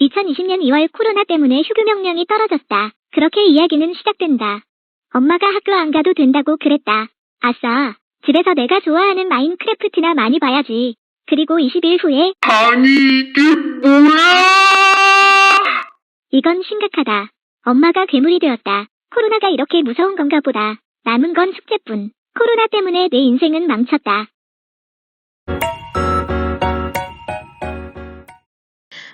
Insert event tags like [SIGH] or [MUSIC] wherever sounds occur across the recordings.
(2020년 2월) 코로나 때문에 휴교 명령이 떨어졌다. 그렇게 이야기는 시작된다. 엄마가 학교 안 가도 된다고 그랬다. 아싸. 집에서 내가 좋아하는 마인크래프트나 많이 봐야지. 그리고 20일 후에 아니 이게 뭐야? 이건 심각하다. 엄마가 괴물이 되었다. 코로나가 이렇게 무서운 건가 보다. 남은 건 숙제뿐. 코로나 때문에 내 인생은 망쳤다.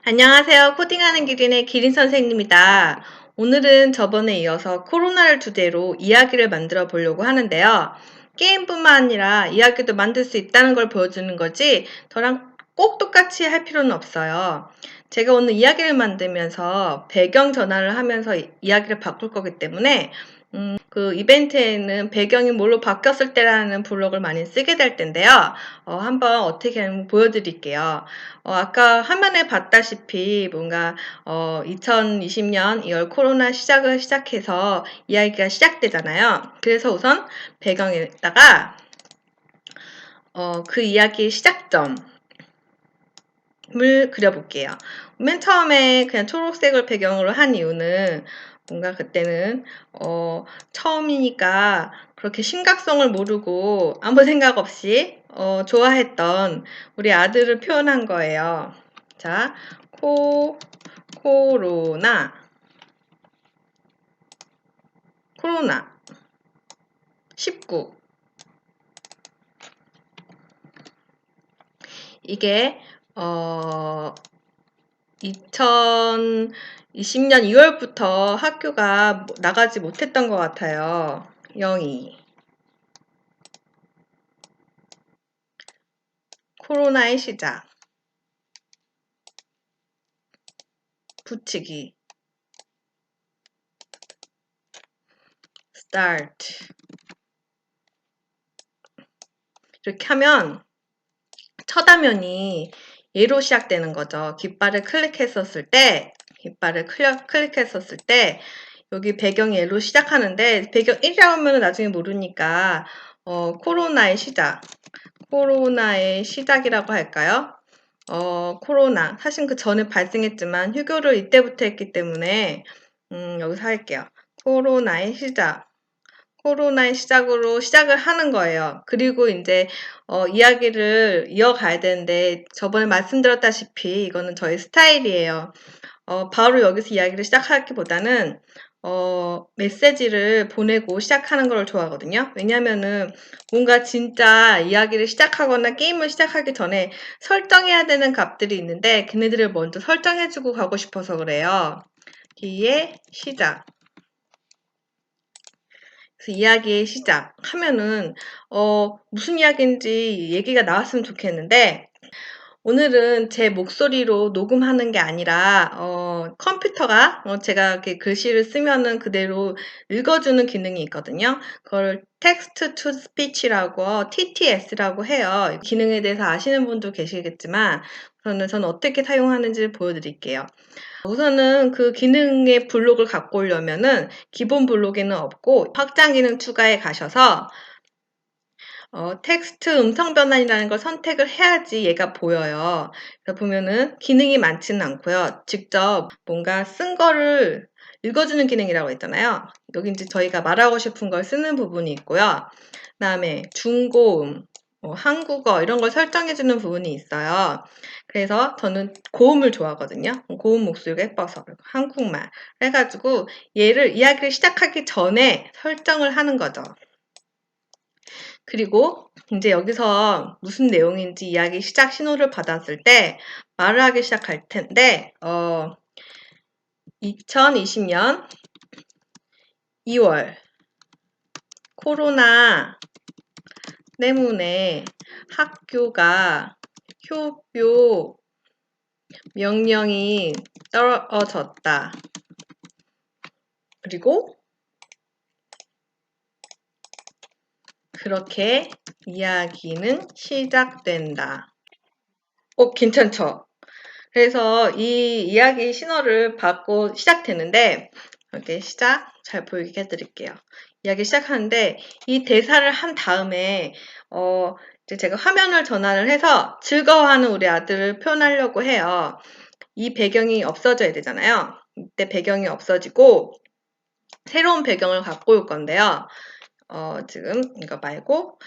안녕하세요. 코딩하는 기린의 기린 선생님입니다. 오늘은 저번에 이어서 코로나를 주제로 이야기를 만들어 보려고 하는데요. 게임뿐만 아니라 이야기도 만들 수 있다는 걸 보여주는 거지 저랑 꼭 똑같이 할 필요는 없어요. 제가 오늘 이야기를 만들면서 배경 전환을 하면서 이- 이야기를 바꿀 거기 때문에 음, 그 이벤트에는 배경이 뭘로 바뀌었을 때라는 블록을 많이 쓰게 될 텐데요. 어, 한번 어떻게 하는지 보여드릴게요. 어, 아까 화면에 봤다시피 뭔가 어, 2020년 2월 코로나 시작을 시작해서 이야기가 시작되잖아요. 그래서 우선 배경에다가 어, 그 이야기의 시작점 을 그려볼게요. 맨 처음에 그냥 초록색을 배경으로 한 이유는 뭔가 그때는 어, 처음이니까 그렇게 심각성을 모르고 아무 생각 없이 어, 좋아했던 우리 아들을 표현한 거예요. 자, 코, 코로나, 코로나, 19. 이게, 어, 2020년 2월부터 학교가 뭐- 나가지 못했던 것 같아요. 02. 코로나의 시작. 붙이기. start. 이렇게 하면 첫 화면이 얘로 시작되는 거죠. 깃발을 클릭했었을 때, 깃발을 클릭, 클릭했었을 때, 여기 배경이 얘로 시작하는데, 배경 1이라고 하면 나중에 모르니까, 어, 코로나의 시작. 코로나의 시작이라고 할까요? 어, 코로나. 사실 그 전에 발생했지만 휴교를 이때부터 했기 때문에, 음, 여기서 할게요. 코로나의 시작. 코로나의 시작으로 시작을 하는 거예요. 그리고 이제, 어, 이야기를 이어가야 되는데, 저번에 말씀드렸다시피 이거는 저희 스타일이에요. 어, 바로 여기서 이야기를 시작하기보다는, 어, 메시지를 보내고 시작하는 걸 좋아하거든요. 왜냐면은 뭔가 진짜 이야기를 시작하거나 게임을 시작하기 전에 설정해야 되는 값들이 있는데 걔네들을 먼저 설정해주고 가고 싶어서 그래요. 기의 시작. 그래서 이야기의 시작 하면은 어, 무슨 이야기인지 얘기가 나왔으면 좋겠는데 오늘은 제 목소리로 녹음하는 게 아니라 어, 컴퓨터가 어, 제가 이렇게 글씨를 쓰면은 그대로 읽어주는 기능이 있거든요. 그걸 텍스트 투 스피치라고 TTS라고 해요. 이 기능에 대해서 아시는 분도 계시겠지만 저는 저는 어떻게 사용하는지를 보여드릴게요. 우선은 그 기능의 블록을 갖고 오려면은 기본 블록에는 없고 확장 기능 추가에 가셔서 어, 텍스트 음성 변환이라는 걸 선택을 해야지 얘가 보여요. 보면은 기능이 많지는 않고요. 직접 뭔가 쓴 거를 읽어주는 기능이라고 했잖아요. 여기 이제 저희가 말하고 싶은 걸 쓰는 부분이 있고요. 그 다음에 중고음, 뭐 한국어 이런 걸 설정해주는 부분이 있어요. 그래서 저는 고음을 좋아하거든요. 고음 목소리가 예뻐서 한국말 해가지고 얘를 이야기를 시작하기 전에 설정을 하는 거죠. 그리고 이제 여기서 무슨 내용인지 이야기 시작 신호를 받았을 때 말을 하기 시작할 텐데 어, 2020년 2월 코로나 때문에 학교가 휴교 명령이 떨어졌다. 그리고 그렇게 이야기는 시작된다. 어, 괜찮죠? 그래서 이 이야기 신호를 받고 시작되는데 이렇게 시작 잘 보이게 해드릴게요. 이야기 시작하는데 이 대사를 한 다음에 어, 이제 제가 화면을 전환을 해서 즐거워하는 우리 아들을 표현하려고 해요. 이 배경이 없어져야 되잖아요. 이때 배경이 없어지고 새로운 배경을 갖고 올 건데요. 어, 지금 이거 말고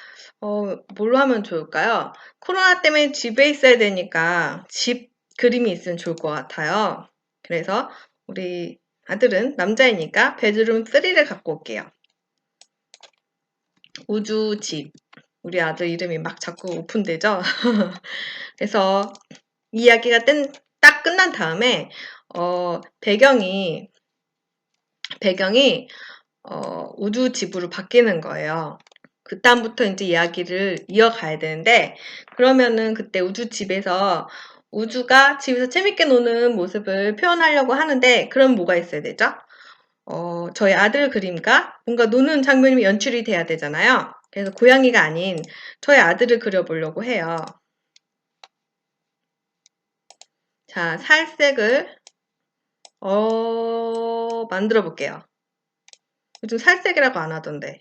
어, 뭘로 하면 좋을까요? 코로나 때문에 집에 있어야 되니까 집 그림이 있으면 좋을 것 같아요. 그래서 우리 아들은 남자이니까 베드룸 3를 갖고 올게요. 우주 집. 우리 아들 이름이 막 자꾸 오픈되죠? [LAUGHS] 그래서 이야기가 뜬- 딱 끝난 다음에 어, 배경이 배경이 어, 우주집으로 바뀌는 거예요. 그 다음부터 이제 이야기를 이어가야 되는데 그러면은 그때 우주 집에서 우주가 집에서 재밌게 노는 모습을 표현하려고 하는데 그럼 뭐가 있어야 되죠? 어, 저희 아들 그림과 뭔가 노는 장면이 연출이 돼야 되잖아요. 그래서 고양이가 아닌 저희 아들을 그려보려고 해요. 자, 살색을 어, 만들어 볼게요. 요즘 살색이라고 안 하던데.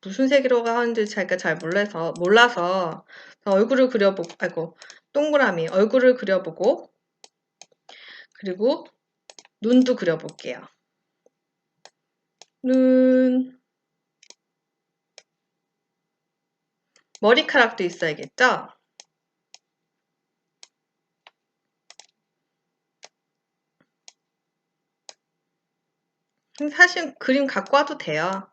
무슨 색이라고 하는지 자기가 잘 몰라서, 몰라서 얼굴을 그려보고, 아이고, 동그라미, 얼굴을 그려보고, 그리고 눈도 그려볼게요. 눈, 머리카락도 있어야겠죠? 사실 그림 갖고 와도 돼요.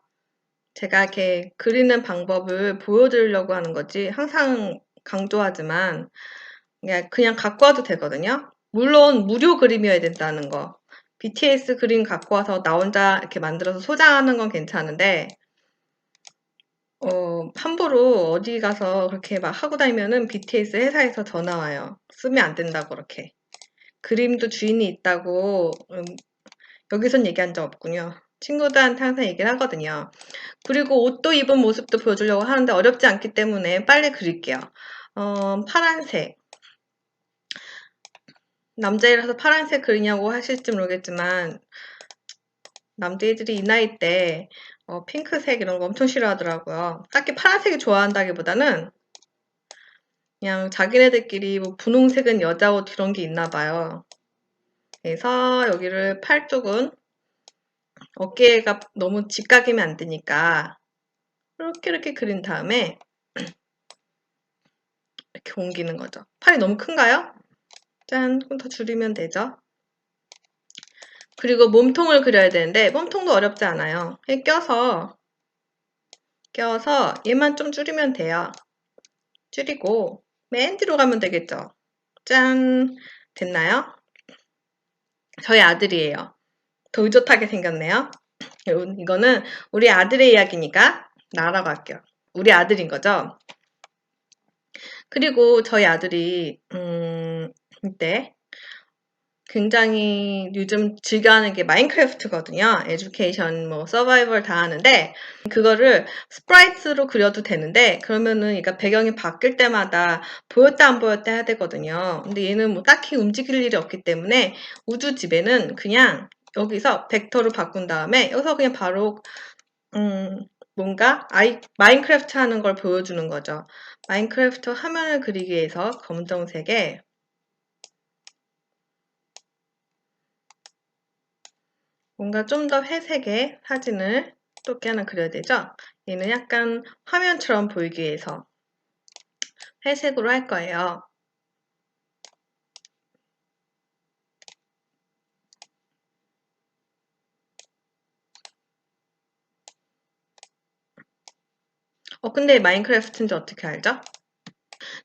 제가 이렇게 그리는 방법을 보여드리려고 하는 거지 항상 강조하지만 그냥, 그냥 갖고 와도 되거든요. 물론 무료 그림이어야 된다는 거. BTS 그림 갖고 와서 나 혼자 이렇게 만들어서 소장하는 건 괜찮은데 어, 함부로 어디 가서 그렇게 막 하고 다니면은 BTS 회사에서 전화 와요. 쓰면 안 된다고 그렇게. 그림도 주인이 있다고 음, 여기선 얘기한 적 없군요. 친구들한테 항상 얘기를 하거든요. 그리고 옷도 입은 모습도 보여주려고 하는데 어렵지 않기 때문에 빨리 그릴게요. 어, 파란색. 남자애라서 파란색 그리냐고 하실지 모르겠지만 남자애들이 이 나이 때 어, 핑크색 이런 거 엄청 싫어하더라고요. 딱히 파란색이 좋아한다기보다는 그냥 자기네들끼리 뭐 분홍색은 여자 옷 이런 게 있나 봐요. 그래서 여기를 팔 쪽은 어깨가 너무 직각이면 안 되니까 이렇게 이렇게 그린 다음에 이렇게 옮기는 거죠. 팔이 너무 큰가요? 짠, 조금 더 줄이면 되죠. 그리고 몸통을 그려야 되는데 몸통도 어렵지 않아요. 껴서 껴서 얘만 좀 줄이면 돼요. 줄이고 맨 뒤로 가면 되겠죠. 짠, 됐나요? 저희 아들이에요. 더 의젓하게 생겼네요. 이거는 우리 아들의 이야기니까 할게요. 우리 아들인 거죠. 그리고 저희 아들이 음, 이때 굉장히 요즘 즐겨하는 게 마인크래프트거든요. 에듀케이션, 뭐 서바이벌 다 하는데 그거를 스프라이트로 그려도 되는데 그러면은 그러니까 배경이 바뀔 때마다 보였다 안 보였다 해야 되거든요. 근데 얘는 뭐 딱히 움직일 일이 없기 때문에 우주 집에는 그냥 여기서 벡터로 바꾼 다음에 여기서 그냥 바로 음, 뭔가 아이, 마인크래프트 하는 걸 보여주는 거죠. 마인크래프트 화면을 그리기 위해서 검정색에 뭔가 좀 더 회색의 사진을 또 하나 그려야 되죠? 얘는 약간 화면처럼 보이기 위해서 회색으로 할 거예요. 어, 근데 마인크래프트인지 어떻게 알죠?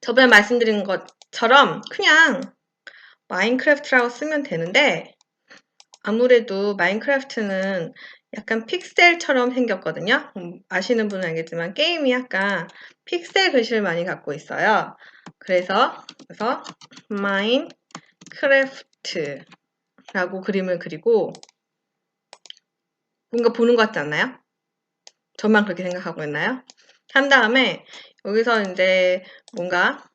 저번에 말씀드린 것처럼 그냥 마인크래프트라고 쓰면 되는데 아무래도 마인크래프트는 약간 픽셀처럼 생겼거든요. 음, 아시는 분은 알겠지만 게임이 약간 픽셀 글씨를 많이 갖고 있어요. 그래서 그래서 마인크래프트라고 그림을 그리고 뭔가 보는 것 같지 않나요? 저만 그렇게 생각하고 있나요? 한 다음에 여기서 이제 뭔가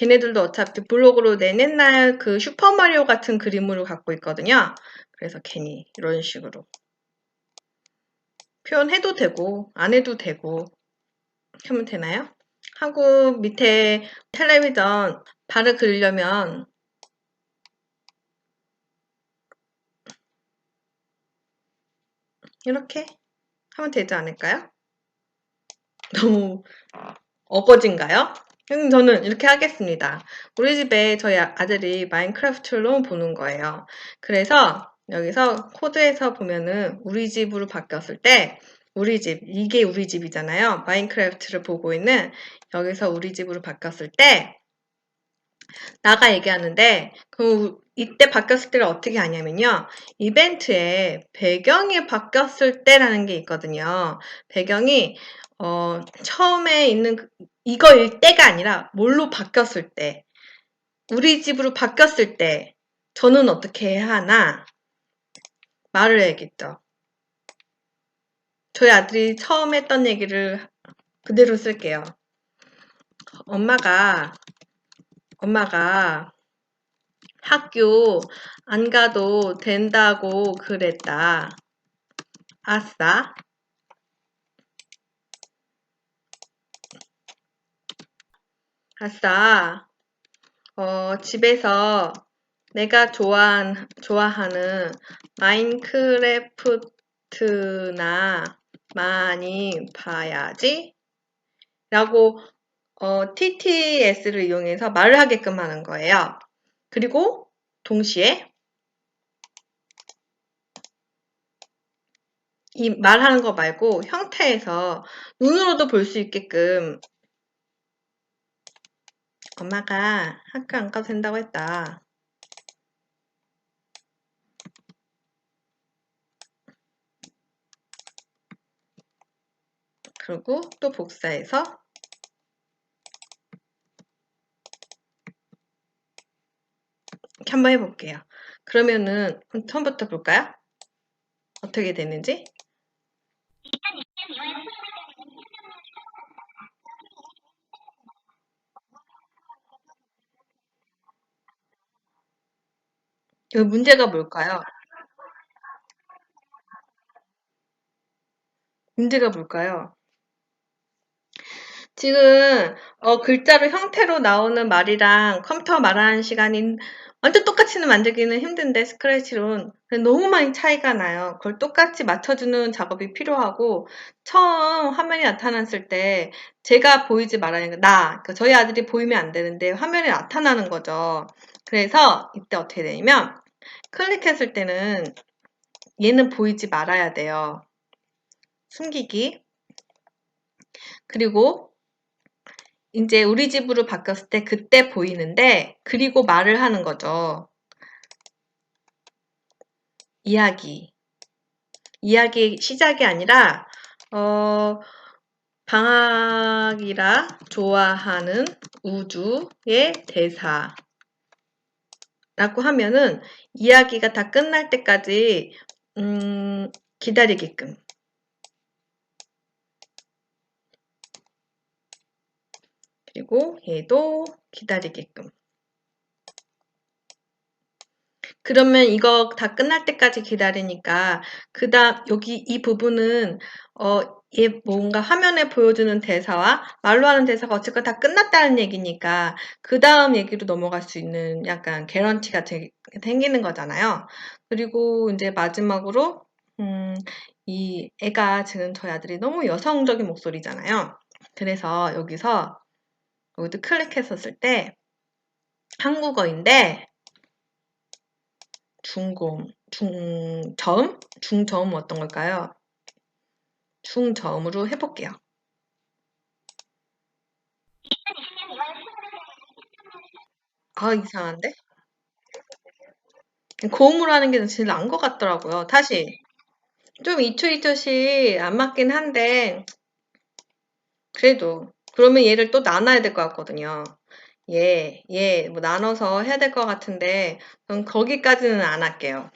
걔네들도 어차피 블록으로 낸 옛날 그 슈퍼마리오 같은 그림으로 갖고 있거든요. 그래서 괜히 이런 식으로 표현해도 되고 안 해도 되고 하면 되나요? 하고 밑에 텔레비전 발을 그리려면 이렇게 하면 되지 않을까요? 너무 어거진가요? 음, 저는 이렇게 하겠습니다. 우리 집에 저희 아- 아들이 마인크래프트를 너무 보는 거예요. 그래서 여기서 코드에서 보면은 우리 집으로 바뀌었을 때 우리 집, 이게 우리 집이잖아요. 마인크래프트를 보고 있는 여기서 우리 집으로 바뀌었을 때 나가 얘기하는데 그 이때 바뀌었을 때를 어떻게 하냐면요. 이벤트에 배경이 바뀌었을 때라는 게 있거든요. 배경이 어, 처음에 있는 그- 이거일 때가 아니라 뭘로 바뀌었을 때 우리 집으로 바뀌었을 때 저는 어떻게 해야 하나 말을 해야겠죠. 저희 아들이 처음 했던 얘기를 그대로 쓸게요. 엄마가 엄마가 학교 안 가도 된다고 그랬다. 아싸. 아싸. 어, 집에서 내가 좋아한, 좋아하는 마인크래프트나 많이 봐야지. 라고 어, TTS를 이용해서 말을 하게끔 하는 거예요. 그리고 동시에 이 말하는 거 말고 형태에서 눈으로도 볼 수 있게끔 엄마가 학교 안 가도 된다고 했다. 그리고 또 복사해서 이렇게 한번 해볼게요. 그러면은 처음부터 볼까요? 어떻게 되는지? 그 문제가 뭘까요? 문제가 뭘까요? 지금 어, 글자로 형태로 나오는 말이랑 컴퓨터 말하는 시간이 완전 똑같이는 만들기는 힘든데 스크래치로는 너무 많이 차이가 나요. 그걸 똑같이 맞춰주는 작업이 필요하고 처음 화면이 나타났을 때 제가 보이지 말아야 나 그러니까 저희 아들이 보이면 안 되는데 화면에 나타나는 거죠. 그래서 이때 어떻게 되냐면 클릭했을 때는 얘는 보이지 말아야 돼요. 숨기기 그리고 이제 우리 집으로 바뀌었을 때 그때 보이는데 그리고 말을 하는 거죠. 이야기. 이야기 시작이 아니라 어, 방학이라 좋아하는 우주의 대사 라고 하면은 이야기가 다 끝날 때까지 음, 기다리게끔 그리고 얘도 기다리게끔. 그러면 이거 다 끝날 때까지 기다리니까 그다음 여기 이 부분은 어, 얘 뭔가 화면에 보여주는 대사와 말로 하는 대사가 어쨌건 다 끝났다는 얘기니까 그 다음 얘기로 넘어갈 수 있는 약간 개런티가 되, 생기는 거잖아요. 그리고 이제 마지막으로 음, 이 애가 지금 저희 아들이 너무 여성적인 목소리잖아요. 그래서 여기서 여기도 클릭했었을 때 한국어인데 중공, 중 저음? 중저음 어떤 걸까요? 중저음으로 해볼게요. 아, 이상한데? 고음으로 하는 게 제일 나은 것 같더라고요. 다시. 좀 이초이초씩 안 맞긴 한데, 그래도. 그러면 얘를 또 나눠야 될 것 같거든요. 얘, 얘, 뭐 나눠서 해야 될 것 같은데, 전 거기까지는 안 할게요.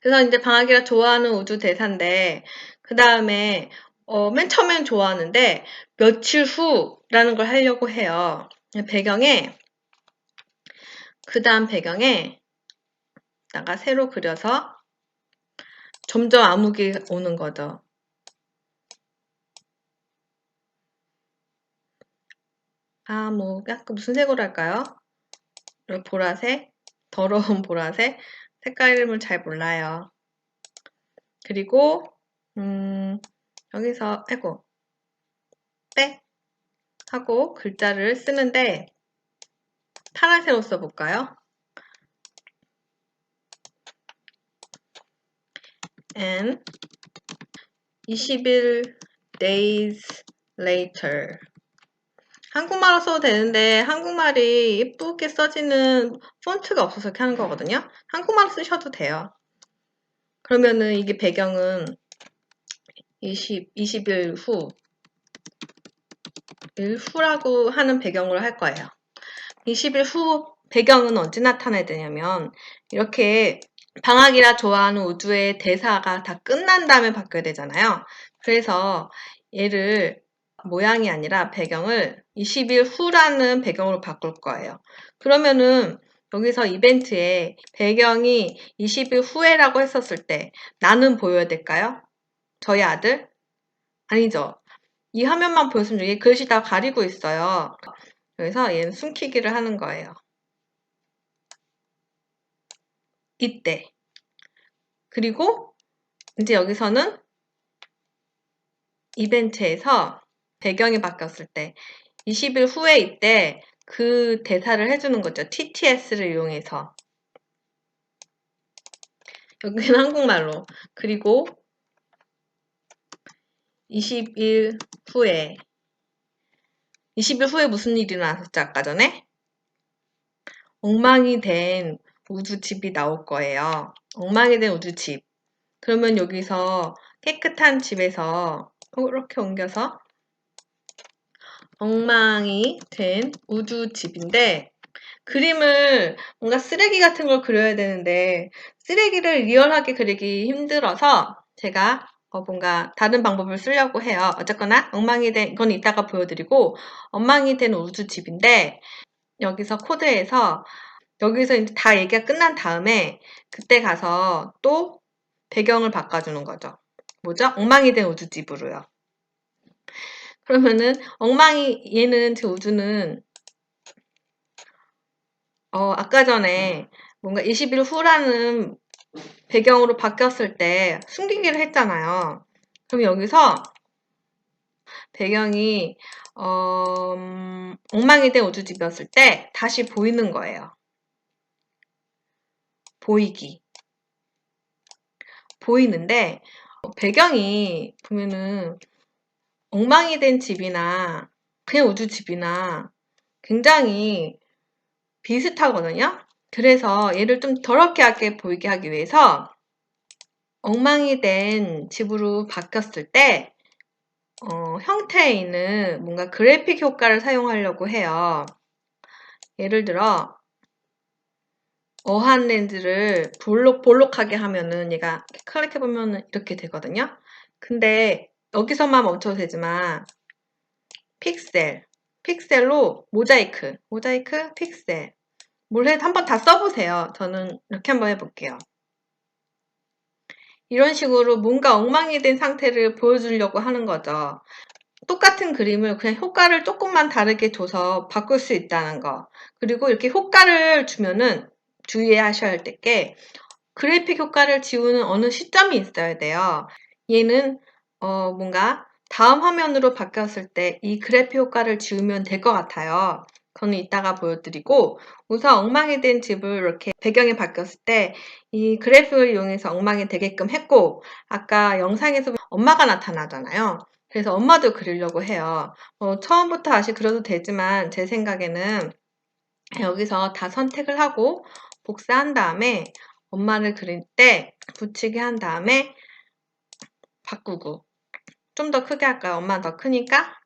그래서 이제 방학이라 좋아하는 우주 대사인데, 그 다음에, 어, 맨 처음엔 좋아하는데, 며칠 후라는 걸 하려고 해요. 배경에, 그 다음 배경에, 다가 세로 그려서 점점 암흑이 오는 거죠. 아, 뭐, 약간 무슨 색으로 할까요? 보라색, 더러운 [LAUGHS] 보라색, 색깔 이름을 잘 몰라요. 그리고, 음, 여기서, 아이고, 빼! 하고 글자를 쓰는데, 파란색으로 써볼까요? and 21 days later. 한국말로 써도 되는데 한국말이 예쁘게 써지는 폰트가 없어서 이렇게 하는 거거든요. 한국말로 쓰셔도 돼요. 그러면은 이게 배경은 20, 20일 후, 일 후라고 하는 배경으로 할 거예요. 20일 후 배경은 언제 나타나야 되냐면 이렇게 방학이라 좋아하는 우주의 대사가 다 끝난 다음에 바뀌어야 되잖아요. 그래서 얘를 모양이 아니라 배경을 20일 후라는 배경으로 바꿀 거예요. 그러면은 여기서 이벤트에 배경이 20일 후에라고 했었을 때 나는 보여야 될까요? 저희 아들? 아니죠. 이 화면만 보였으면 여기 글씨 다 가리고 있어요. 그래서 얘는 숨기기를 하는 거예요. 이때. 그리고 이제 여기서는 이벤트에서 배경이 바뀌었을 때 20일 후에 이때 그 대사를 해주는 거죠. TTS를 이용해서. 여기는 [LAUGHS] 한국말로. 그리고 20일 후에 20일 후에 무슨 일이 일어났었죠? 아까 전에? 엉망이 된 우주집이 나올 거예요. 엉망이 된 우주집. 그러면 여기서 깨끗한 집에서 이렇게 옮겨서 엉망이 된 우주집인데 그림을 뭔가 쓰레기 같은 걸 그려야 되는데 쓰레기를 리얼하게 그리기 힘들어서 제가 어, 뭔가 다른 방법을 쓰려고 해요. 어쨌거나 엉망이 된 이건 이따가 보여드리고 엉망이 된 우주집인데 여기서 코드에서 여기서 이제 다 얘기가 끝난 다음에 그때 가서 또 배경을 바꿔주는 거죠. 뭐죠? 엉망이 된 우주집으로요. 그러면은 엉망이 얘는 제 우주는 어 아까 전에 뭔가 20일 후라는 배경으로 바뀌었을 때 숨기기를 했잖아요. 그럼 여기서 배경이 어, 음, 엉망이 된 우주집이었을 때 다시 보이는 거예요. 보이기. 보이는데 배경이 보면은 엉망이 된 집이나 그냥 우주 집이나 굉장히 비슷하거든요. 그래서 얘를 좀 더럽게 하게 보이게 하기 위해서 엉망이 된 집으로 바뀌었을 때 어, 형태에 있는 뭔가 그래픽 효과를 사용하려고 해요. 예를 들어 어한 렌즈를 볼록, 볼록하게 하면은 얘가 클릭해 보면 이렇게 되거든요. 근데 여기서만 멈춰도 되지만 픽셀, 픽셀로 모자이크, 모자이크, 픽셀 뭘 해, 한번 다 써보세요. 저는 이렇게 한번 해볼게요. 이런 식으로 뭔가 엉망이 된 상태를 보여주려고 하는 거죠. 똑같은 그림을 그냥 효과를 조금만 다르게 줘서 바꿀 수 있다는 거. 그리고 이렇게 효과를 주면은 주의하셔야 할 게 그래픽 효과를 지우는 어느 시점이 있어야 돼요. 얘는 어, 뭔가 다음 화면으로 바뀌었을 때 이 그래픽 효과를 지우면 될 것 같아요. 그거는 이따가 보여드리고 우선 엉망이 된 집을 이렇게 배경이 바뀌었을 때 이 그래프를 이용해서 엉망이 되게끔 했고 아까 영상에서 엄마가 나타나잖아요. 그래서 엄마도 그리려고 해요. 어, 처음부터 다시 그려도 되지만 제 생각에는 여기서 다 선택을 하고 복사한 다음에 엄마를 그릴 때 붙이게 한 다음에 바꾸고 좀 더 크게 할까요? 엄마 더 크니까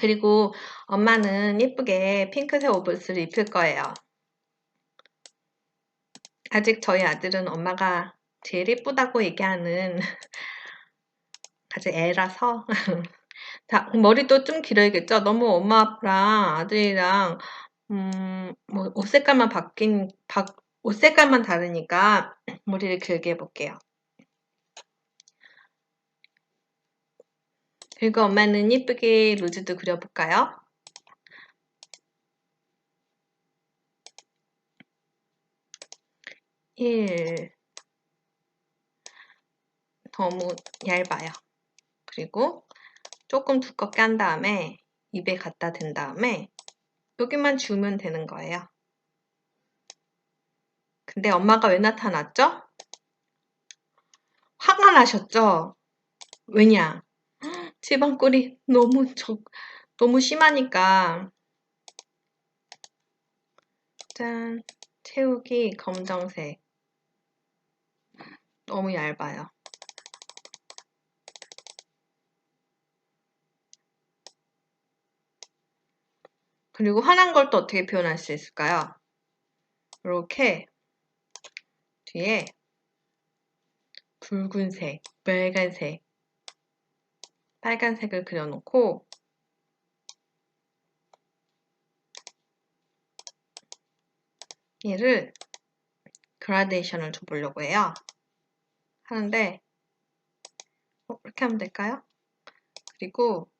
그리고 엄마는 예쁘게 핑크색 옷을 입힐 거예요. 아직 저희 아들은 엄마가 제일 예쁘다고 얘기하는 [LAUGHS] 아직 애라서 [LAUGHS] 자, 머리도 좀 길어야겠죠? 너무 엄마랑 아들이랑 음, 뭐, 옷 색깔만 바뀐, 바, 옷 색깔만 다르니까 [CLEARS THROAT] 머리를 길게 해볼게요. 그리고 엄마는 예쁘게 로즈도 그려볼까요? 일 너무 얇아요. 그리고 조금 두껍게 한 다음에 입에 갖다 댄 다음에 여기만 주면 되는 거예요. 근데 엄마가 왜 나타났죠? 화가 나셨죠? 왜냐? 지방골이 너무 적, 너무 심하니까. 짠, 채우기 검정색. 너무 얇아요. 그리고 화난 걸 또 어떻게 표현할 수 있을까요? 이렇게 뒤에 붉은색, 빨간색, 빨간색을 그려놓고 얘를 그라데이션을 줘보려고 해요. 하는데 어, 이렇게 하면 될까요? 그리고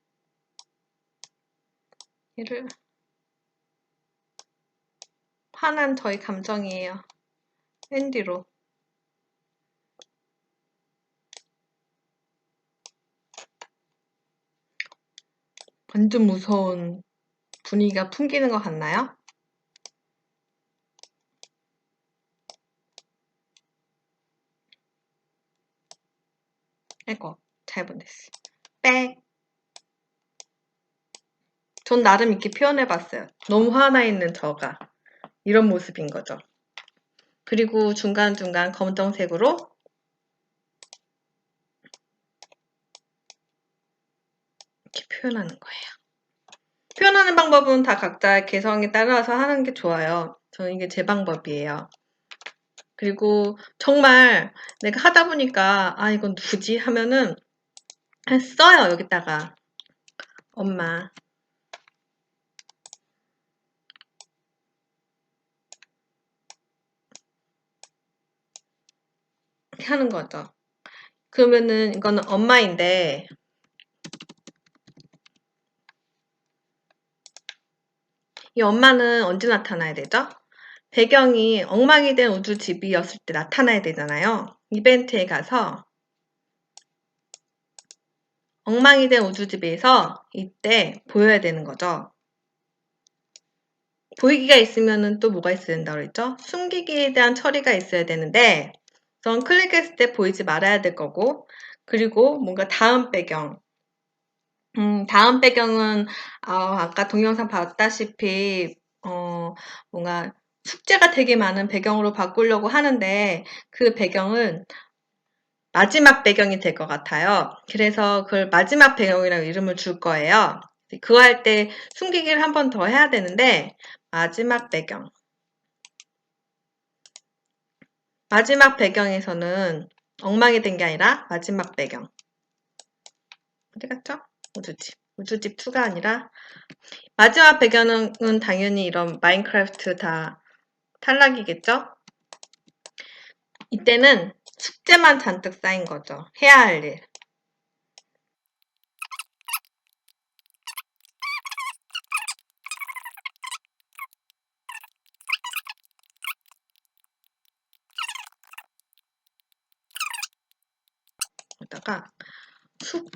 얘를 화난 저희 감정이에요. 앤디로 완전 무서운 분위기가 풍기는 것 같나요? 아이고, 잘못했어. 빽. 전 나름 이렇게 표현해봤어요. 너무 화나 있는 저가. 이런 모습인 거죠. 그리고 중간중간 검정색으로 이렇게 표현하는 거예요. 표현하는 방법은 다 각자의 개성에 따라서 하는 게 좋아요. 저는 이게 제 방법이에요. 그리고 정말 내가 하다 보니까 아 이건 누구지 하면은 써요 여기다가 엄마 하는 거죠. 그러면은 이거는 엄마인데 이 엄마는 언제 나타나야 되죠? 배경이 엉망이 된 우주 집이었을 때 나타나야 되잖아요. 이벤트에 가서 엉망이 된 우주 집에서 이때 보여야 되는 거죠. 보이기가 있으면은 또 뭐가 있어야 된다고 그랬죠? 숨기기에 대한 처리가 있어야 되는데 전 클릭했을 때 보이지 말아야 될 거고 그리고 뭔가 다음 배경 음, 다음 배경은 어, 아까 동영상 봤다시피 어, 뭔가 숙제가 되게 많은 배경으로 바꾸려고 하는데 그 배경은 마지막 배경이 될 것 같아요. 그래서 그걸 마지막 배경이라고 이름을 줄 거예요. 그거 할 때 숨기기를 한 번 더 해야 되는데 마지막 배경 마지막 배경에서는 엉망이 된 게 아니라 마지막 배경 어디 갔죠? 우주집 우주집 2가 아니라 마지막 배경은 당연히 이런 마인크래프트 다 탈락이겠죠? 이때는 숙제만 잔뜩 쌓인 거죠. 해야 할 일. 여기다가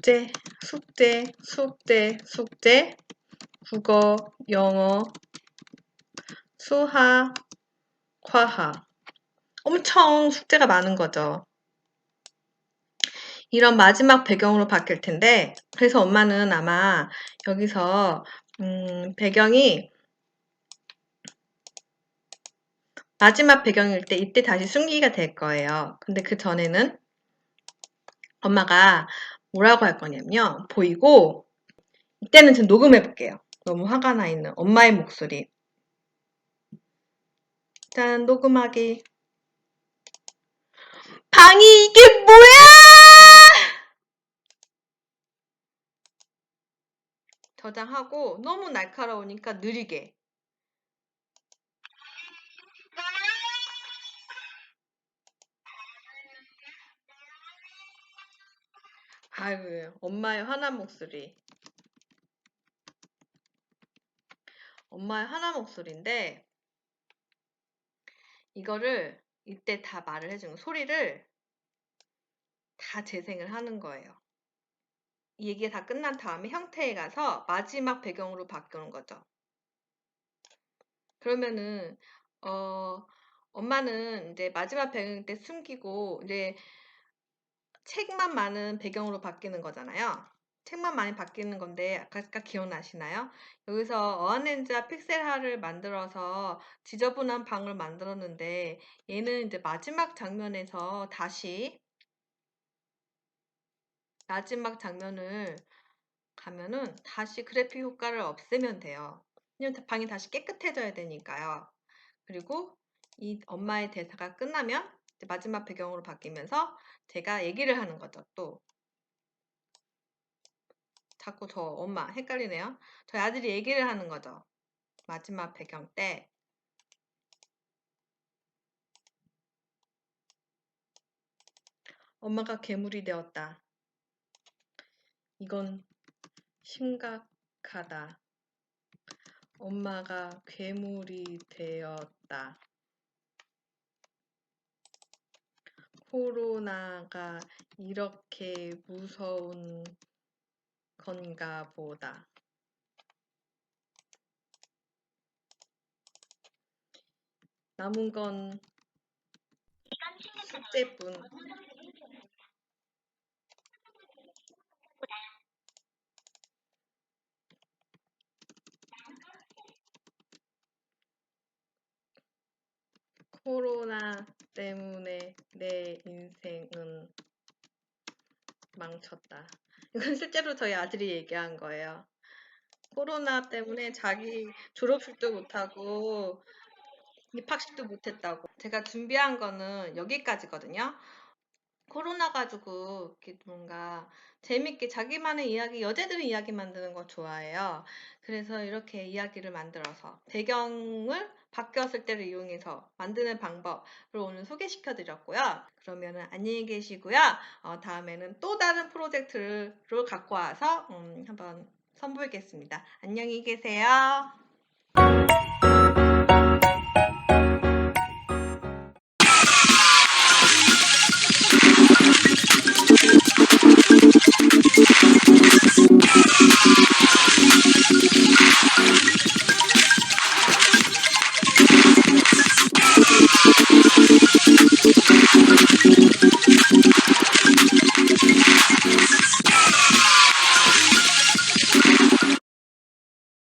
숙제, 숙제, 숙제, 숙제, 국어, 영어, 수학, 과학. 엄청 숙제가 많은 거죠. 이런 마지막 배경으로 바뀔 텐데, 그래서 엄마는 아마 여기서, 음, 배경이 마지막 배경일 때 이때 다시 숨기기가 될 거예요. 근데 그 전에는 엄마가 뭐라고 할 거냐면요. 보이고, 이때는 지금 녹음해 볼게요. 너무 화가 나 있는 엄마의 목소리. 짠, 녹음하기. 방이 이게 뭐야! 저장하고 너무 날카로우니까 느리게. 아이고, 엄마의 화난 목소리. 엄마의 화난 목소리인데, 이거를 이때 다 말을 해주는 거, 소리를 다 재생을 하는 거예요. 이 얘기가 다 끝난 다음에 형태에 가서 마지막 배경으로 바꾸는 거죠. 그러면은, 어, 엄마는 이제 마지막 배경 때 숨기고, 이제 책만 많은 배경으로 바뀌는 거잖아요. 책만 많이 바뀌는 건데, 아까, 기억나시나요? 여기서 어안렌즈와 픽셀화를 만들어서 지저분한 방을 만들었는데, 얘는 이제 마지막 장면에서 다시, 마지막 장면을 가면은 다시 그래픽 효과를 없애면 돼요. 왜냐면 방이 다시 깨끗해져야 되니까요. 그리고 이 엄마의 대사가 끝나면 마지막 배경으로 바뀌면서 제가 얘기를 하는 거죠, 또. 자꾸 저 엄마 헷갈리네요. 저희 아들이 얘기를 하는 거죠. 마지막 배경 때. 엄마가 괴물이 되었다. 이건 심각하다. 엄마가 괴물이 되었다. 코로나가 이렇게 무서운 건가 보다. 남은 건 숙제뿐. 코로나 때문에 내 인생은 망쳤다. 이건 실제로 저희 아들이 얘기한 거예요. 코로나 때문에 자기 졸업식도 못하고 입학식도 못했다고. 제가 준비한 거는 여기까지거든요. 코로나 가지고 뭔가 재밌게 자기만의 이야기, 여자들은 이야기 만드는 거 좋아해요. 그래서 이렇게 이야기를 만들어서 배경을 바뀌었을 때를 이용해서 만드는 방법을 오늘 소개시켜 드렸고요. 그러면은 안녕히 계시고요. 어, 다음에는 또 다른 프로젝트를 갖고 와서 음, 한번 선보이겠습니다. 안녕히 계세요.